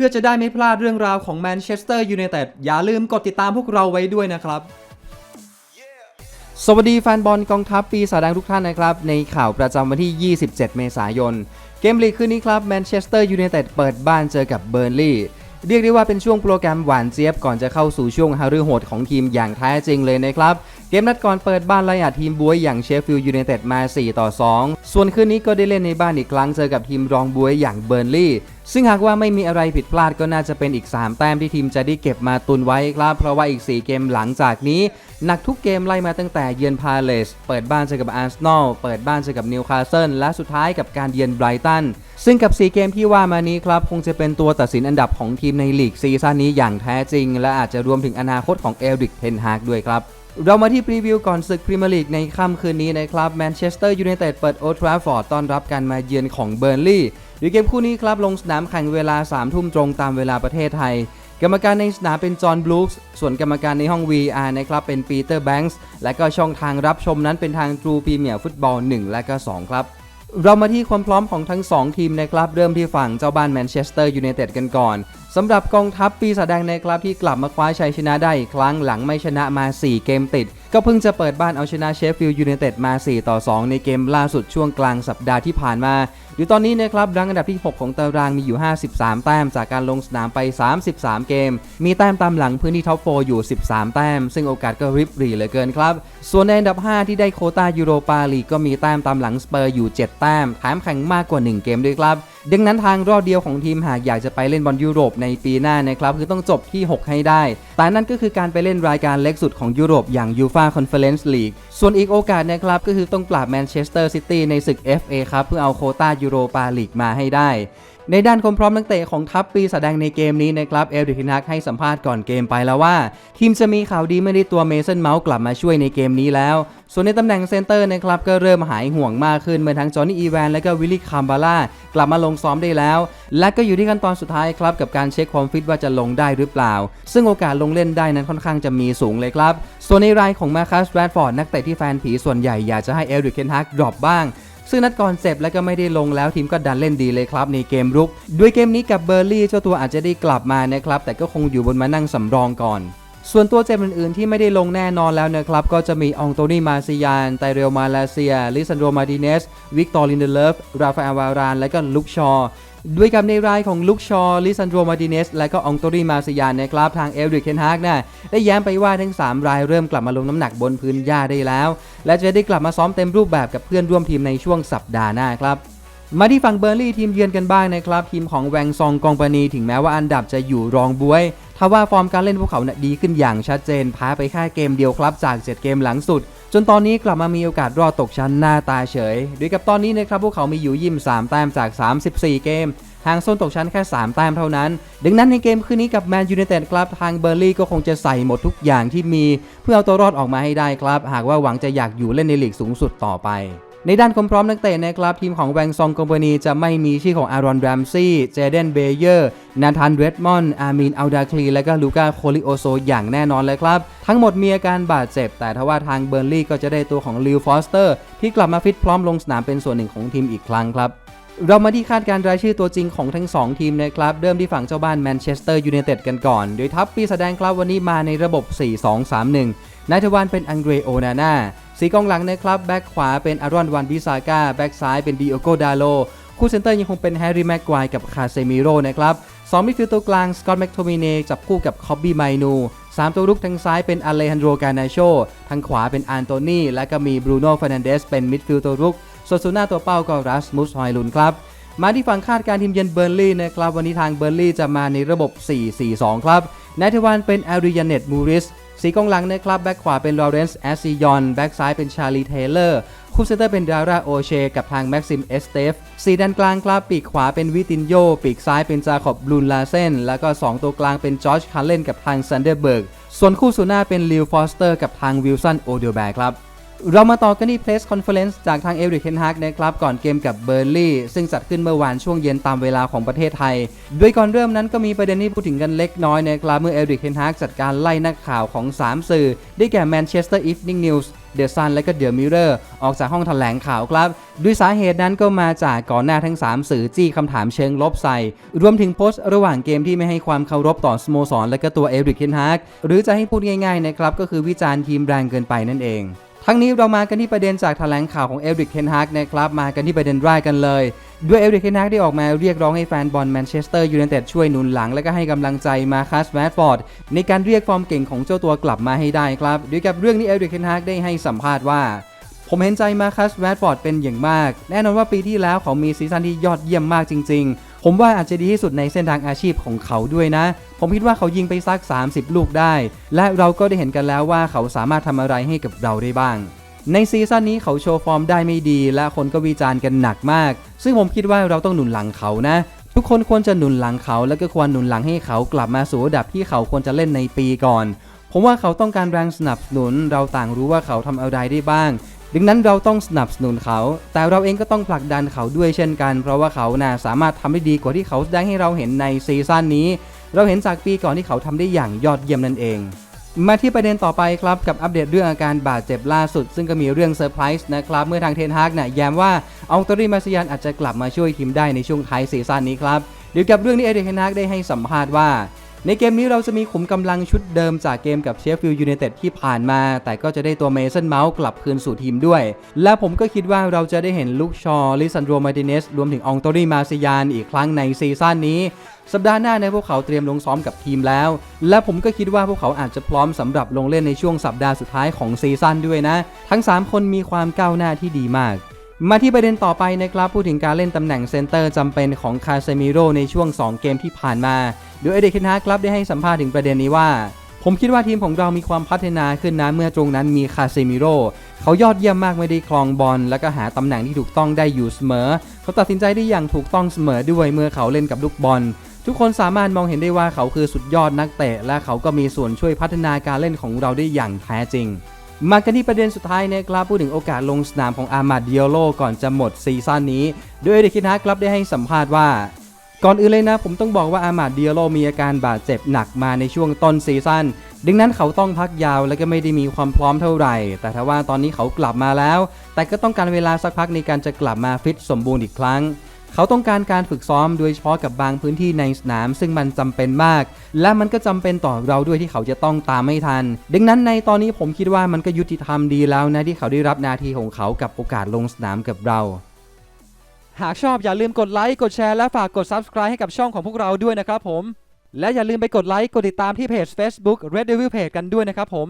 พื่อจะได้ไม่พลาดเรื่องราวของแมนเชสเตอร์ยูไนเต็ดอย่าลืมกดติดตามพวกเราไว้ด้วยนะครับ สวัสดีแฟนบอลกองทัพปีศาจแดงทุกท่านนะครับ ในข่าวประจำวันที่ 27 เมษายน เกมลีกคืนนี้ครับแมนเชสเตอร์ยูไนเต็ดเปิดบ้านเจอกับเบอร์นลีย์เรียกได้ว่าเป็นช่วงโปรแกรมหวานเจี๊ยบก่อนจะเข้าสู่ช่วงฮารือโหดของทีมอย่างแท้จริงเลยนะครับ เกมนัดก่อนเปิดบ้านไล่อัดทีมบวยอย่างเชฟฟิลด์ยูไนเต็ดมา 4 ต่อ 2 ส่วนคืนนี้ก็ได้เล่นในบ้านอีกครั้งเจอกับทีมรองบวยอย่างเบอร์นลีย์ซึ่งหากว่าไม่มีอะไรผิดพลาดก็น่าจะเป็นอีก 3 แต้มที่ทีมจะได้เก็บมาตุนไว้ครับ เพราะว่าอีก 4 เกมหลังจากนี้ หนักทุกเกมไล่มาตั้งแต่เยือนพาเลสเปิดบ้านเจอกับอาร์เซนอลเปิดบ้านเจอกับนิวคาสเซิลและสุดท้ายกับการเยือนไบรตันซึ่งกับ 4 เกมที่ว่ามานี้ครับคงจะเป็นตัวตัดสินอันดับของทีมในลีกซีซั่นนี้อย่างแท้จริง และอาจจะรวมถึงอนาคตของเอริกเทนฮากด้วยครับ เรามาที่พรีวิวก่อนศึกพรีเมียร์ลีกในค่ำคืนนี้นะครับแมนเชสเตอร์ยูไนเต็ดเปิดโอทราฟอร์ดต้อนรับการมาเยือนของเบอร์นลีย์โดยเกมคู่นี้ครับลงสนามแข่งเวลา 3 ทุ่มตรงตามเวลาประเทศไทย กรรมการในสนามเป็นจอห์นบลูส์ส่วนกรรมการในห้อง VR นะครับเป็นปีเตอร์แบงค์ส์และก็ช่องทางรับชมนั้นเป็นทาง True Premier Football 1 และก็ 2 ครับเรามาที่ความพร้อมของทั้ง 2 ทีมนะครับ เริ่มที่ฝั่งเจ้าบ้านแมนเชสเตอร์ยูไนเต็ดกันก่อน สำหรับกองทัพปีศาจแดงนะครับที่กลับมาคว้าชัยชนะได้อีกครั้งหลังไม่ชนะมา 4 เกมติด ก็เพิ่งจะเปิดบ้านเอาชนะเชฟฟิลด์ยูไนเต็ดมา 4 ต่อ 2 ในเกมล่าสุดช่วงกลางสัปดาห์ที่ผ่านมาหรือตอนนี้นะครับรังอันดับที่ 6 ของตารางมีอยู่ 53 แต้ม จากการลงสนามไป 33 เกม มีแต้มตามหลังพื้นที่ท็อป 4 อยู่ 13 แต้ม ซึ่งโอกาสก็ริบหรี่เหลือเกินครับ ส่วนในอันดับ 5 ที่ได้โคตายูโรปาลีกก็มีแต้มตามหลังสเปอร์อยู่ 7 แต้ม แถมแข่งมากกว่า 1 เกมด้วยครับ ดังนั้นทางรอบเดียวของทีมหากอยากจะไปเล่นบอลยุโรปในปีหน้านะครับคือต้องจบที่ 6 ให้ได้ แต่นั่นก็คือการไปเล่นรายการเล็กสุดของยุโรปอย่างยูฟาคอนเฟอเรนซ์ลีก ส่วนอีกโอกาสนะครับก็คือต้องปราบแมนเชสเตอร์ซิตี้ในศึก FA ครับเพื่อเอาโคต้ายูโรปาลีกมาให้ได้ ในด้านความพร้อมนักเตะของทัพปีแสดงในเกมนี้นะครับเอลดิคินักให้สัมภาษณ์ก่อนเกมไปแล้วว่า ทีมจะมีข่าวดีไม่ได้ตัวเมสันเมาส์กลับมาช่วยในเกมนี้แล้ว ส่วนในตำแหน่งเซนเตอร์นะครับก็เริ่มหายห่วงมากขึ้นเมื่อทั้งจอห์นนี่อีแวนและก็วิลลี่คามบาร่ากลับมาลงซ้อมได้แล้ว และก็อยู่ที่ขั้นตอนสุดท้ายครับกับการเช็คความฟิตว่าจะลงได้หรือเปล่า ซึ่งโอกาสลงเล่นได้นั้นค่อนข้างจะมีสูงเลยครับ ส่วนในรายของมาคัสแรดฟอร์ดนักเตะที่แฟนผีส่วนใหญ่อยากจะให้เอลดิเคนฮักดรอปบ้าง ซึ่งนัดก่อนเจ็บและก็ไม่ได้ลงแล้วทีมก็ดันเล่นดีเลยครับในเกมรุก ด้วยเกมนี้กับเบอร์ลี่เจ้าตัวอาจจะได้กลับมานะครับ แต่ก็คงอยู่บนมานั่งสำรองก่อน ส่วนตัวเจ็บอื่นๆที่ไม่ได้ลงแน่นอนแล้วนะครับ ก็จะมีองโตนีมาซิยานไตเรลมาเลเซีย ลิซันโดมาดิเนส วิกตอร์ลินเดเลฟ ราฟาอลวาราน และก็ลุกชอ ด้วยกับในรายของลุกชอลิซันโดมาดิเนส และก็องโตนีมาซิยานนะครับทางเอลริกเคนฮากน่ะได้แย้มไปว่าทั้ง 3 รายเริ่มกลับมาลงน้ำหนักบนพื้นหญ้าได้แล้ว และจะได้กลับมาซ้อมเต็มรูปแบบกับเพื่อนร่วมทีมในช่วงสัปดาห์หน้าครับมาที่ฝั่งเบอร์ลี่ทีมเยือนกันบ้างนะครับ ทีมของแวงซองกองปานีถึงแม้ว่าอันดับจะอยู่รองบวยทว่าฟอร์มการเล่นพวกเขานะดีขึ้นอย่างชัดเจนแพ้ไปแค่เกมเดียวครับจาก 7 เกมหลังสุด จนตอนนี้กลับมามีโอกาสรอดตกชั้นหน้าตาเฉยโดยกับตอนนี้นะครับพวกเขามีอยู่ยิม3แต้มจาก 34 เกมห่างโซนตกชั้นแค่ 3 แต้มเท่านั้น ดังนั้นในเกมคืนนี้กับแมนยูไนเต็ดครับทางเบอร์ลี่ก็คงจะใส่หมดทุกอย่างที่มี เพื่อเอาตัวรอดออกมาให้ได้ครับ หากว่าหวังจะอยากอยู่เล่นในลีกสูงสุดต่อไป ในด้านความพร้อมนักเตะนะครับทีมของแวงซองคอมพานีจะไม่มีชื่อของอารอนแรมซี่ เจเดนเบเยอร์ นาธานเรดมอน อามีนอัลดาคลี และก็ลูกาโคลิโอโซอย่างแน่นอนเลยครับ ทั้งหมดมีอาการบาดเจ็บ แต่ทว่าทางเบอร์ลี่ก็จะได้ตัวของลิวฟอสเตอร์ ที่กลับมาฟิตพร้อมลงสนามเป็นส่วนหนึ่งของทีมอีกครั้งครับ เรามาที่คาดการรายชื่อตัวจริงของทั้ง 2 ทีมนะครับ เริ่มที่ฝั่งเจ้าบ้านแมนเชสเตอร์ยูไนเต็ดกันก่อน โดยทัพปีแสดงครับวันนี้มาในระบบ 4-2-3-1 นายทวานเป็นอังเดรโอนาน่าสีกองหลังนะครับแบ็กขวาเป็นอารอนวันบิซาก้าแบ็กซ้ายเป็นดิโอโกดาโล คู่เซนเตอร์ยังคงเป็นแฮร์รี่แม็กควายกับคาเซมิโร่นะครับสองมิดฟิลด์ตัวกลางสกอตต์แม็กโทมิเนจับคู่กับคอบบี้ไมนูสามตัวรุกทางซ้ายเป็นอเลฮันโดรกานาโชทางขวาเป็นอันโตนีและก็มีบรูโน่ฟานันเดสเป็นมิดฟิลด์ตัวรุก ส่วนซูน่าตัวเป้าก็รัสมุสฮอยลุนครับ มาที่ฝั่งคาดการทีมเยือนเบอร์ลี่นะครับวันนี้ทางเบอร์ลี่จะมาในระบบ 4-4-2 ครับนายทวานเป็นอาริยาเนตมูริสสีกองหลังนะครับแบ็กขวาเป็นลอเรนซ์แอสซิยอนแบ็กซ้ายเป็นชาลีเทเลอร์คู่เซนเตอร์เป็นดาราโอเชกับทางแม็กซิมเอสเตฟสีด้านกลางครับปีกขวาเป็นวิตินโยปีกซ้ายเป็นจาขอบบลูนลาเซนแล้วก็ 2 ตัวกลางเป็นจอร์จคาร์เลนกับทางซันเดอร์เบิร์กส่วนคู่สุหน้าเป็นลิวฟอสเตอร์กับทางวิลสันโอเดลแบร์ครับ เรามาต่อกันที่ Press Conference จากทางเอริกเคนฮักนะครับก่อนเกมกับเบอร์ลี่ซึ่งจัดขึ้นเมื่อวานช่วงเย็นตามเวลาของประเทศไทย โดยก่อนเริ่มนั้นก็มีประเด็นที่พูดถึงกันเล็กน้อยนะครับเมื่อเอริกเคนฮักจัดการไล่นักข่าวของ 3 สื่อ ได้แก่ Manchester Evening News เดอะซันและก็เดอะมิเรอร์ออกจากห้องแถลงข่าวครับด้วยสาเหตุนั้นก็มาจากก่อนหน้าทั้ง 3 สื่อจี้คำถามเชิงลบใส่ รวมถึงโพสต์ระหว่างเกมที่ไม่ให้ความเคารพต่อสโมสรและก็ตัวเอริกเคนฮากหรือจะให้พูดง่ายๆนะครับก็คือวิจารณ์ทีมแรงเกินไปนั่นเอง ทั้งนี้เรามากันที่ประเด็นจากแถลงข่าวของเอริกเคนฮากนะครับมากันที่ประเด็นแรกกันเลย ด้วยเอริกเคนฮากได้ออกมาเรียกร้องให้แฟนบอลแมนเชสเตอร์ยูไนเต็ดช่วยหนุนหลังและก็ให้กำลังใจมาคัสแวดฟอร์ดในการเรียกฟอร์มเก่งของเจ้าตัวกลับมาให้ได้ครับด้วยกับเรื่องนี้เอริกเคนฮากได้ให้สัมภาษณ์ว่าผมเห็นใจมาคัสแวดฟอร์ดเป็นอย่างมาก แน่นอนว่าปีที่แล้วเขามีซีซั่นที่ยอดเยี่ยมมากจริง ผมว่าอาจจะดีที่สุดในเส้นทางอาชีพของเขาด้วยนะ ผมคิดว่าเขายิงไปสัก 30 ลูกได้ และเราก็ได้เห็นกันแล้วว่าเขาสามารถทำอะไรให้กับเราได้บ้าง ในซีซั่นนี้เขาโชว์ฟอร์มได้ไม่ดี และคนก็วิจารณ์กันหนักมาก ซึ่งผมคิดว่าเราต้องหนุนหลังเขานะ ทุกคนควรจะหนุนหลังเขา และก็ควรหนุนหลังให้เขากลับมาสู่ระดับที่เขาควรจะเล่นในปีก่อนผมว่าเขาต้องการแรงสนับสนุน เราต่างรู้ว่าเขาทำอะไรได้บ้าง ดังนั้นเราต้องสนับสนุนเขา แต่เราเองก็ต้องผลักดันเขาด้วยเช่นกัน เพราะว่าเขาน่าสามารถทำได้ดีกว่าที่เขาได้ให้เราเห็นในซีซั่นนี้ เราเห็นจากปีก่อนที่เขาทำได้อย่างยอดเยี่ยมนั่นเอง มาที่ประเด็นต่อไปครับกับอัปเดตเรื่องอาการบาดเจ็บล่าสุด ซึ่งก็มีเรื่องเซอร์ไพรส์นะครับ เมื่อทางเทนฮากเนี่ยแย้มว่าองตอรีมาซิยันอาจจะกลับมาช่วยทีมได้ในช่วงท้ายซีซั่นนี้ครับเดี๋ยวกับเรื่องนี้เอเดนเทนฮากได้ให้สัมภาษณ์ว่า ในเกมนี้เราจะมีขุมกำลังชุดเดิมจากเกมกับเชฟฟิลด์ยูไนเต็ดที่ผ่านมา แต่ก็จะได้ตัวเมสันเมาส์กลับคืนสู่ทีมด้วย และผมก็คิดว่าเราจะได้เห็นลูกชอลิซันโดมาร์ติเนสรวมถึงองโตรีมาซิยานอีกครั้งในซีซั่นนี้สัปดาห์หน้าในพวกเขาเตรียมลงซ้อมกับทีมแล้ว และผมก็คิดว่าพวกเขาอาจจะพร้อมสำหรับลงเล่นในช่วงสัปดาห์สุดท้ายของซีซั่นด้วยนะ ทั้ง 3 คนมีความก้าวหน้าที่ดีมาก มาที่ประเด็นต่อไปนะครับพูดถึงการเล่นตำแหน่งเซนเตอร์จำเป็นของคาเซมิโร่ในช่วง 2 เกมที่ผ่านมา โดยเอเดคินฮาครับได้ให้สัมภาษณ์ถึงประเด็นนี้ว่า ผมคิดว่าทีมของเรามีความพัฒนาขึ้นนะเมื่อตรงนั้นมีคาเซมิโร่เขายอดเยี่ยมมากไม่ได้คลองบอล แล้วก็หาตำแหน่งที่ถูกต้องได้อยู่เสมอ เขาตัดสินใจได้อย่างถูกต้องเสมอด้วยเมื่อเขาเล่นกับลูกบอลทุกคนสามารถมองเห็นได้ว่าเขาคือสุดยอดนักเตะ และเขาก็มีส่วนช่วยพัฒนาการเล่นของเราได้อย่างแท้จริง มากันที่ประเด็นสุดท้ายนะครับพูดถึงโอกาสลงสนามของอามาดดิโอโลก่อนจะหมดซีซั่นนี้ โดยเอเดคินาครับได้ให้สัมภาษณ์ว่า ก่อนอื่นเลยนะ ผมต้องบอกว่าอามาดิโอโลมีอาการบาดเจ็บหนักมาในช่วงต้นซีซั่นดังนั้นเขาต้องพักยาวและก็ไม่ได้มีความพร้อมเท่าไหร่ แต่ถ้าว่าตอนนี้เขากลับมาแล้ว แต่ก็ต้องการเวลาสักพักในการจะกลับมาฟิตสมบูรณ์อีกครั้ง เขาต้องการการฝึกซ้อมโดยเฉพาะกับบางพื้นที่ในสนาม ซึ่งมันจำเป็นมาก และมันก็จำเป็นต่อเราด้วยที่เขาจะต้องตามไม่ทัน ดังนั้นในตอนนี้ผมคิดว่ามันก็ยุติธรรมดีแล้วนะที่เขาได้รับนาทีของเขากับโอกาสลงสนามกับเรา หากชอบอย่าลืมกดไลค์กดแชร์และฝากกด Subscribe ให้กับช่องของพวกเราด้วยนะครับผมและอย่าลืมไปกดไลค์กดติดตามที่เพจ Facebook Red Devil Page กันด้วยนะครับผม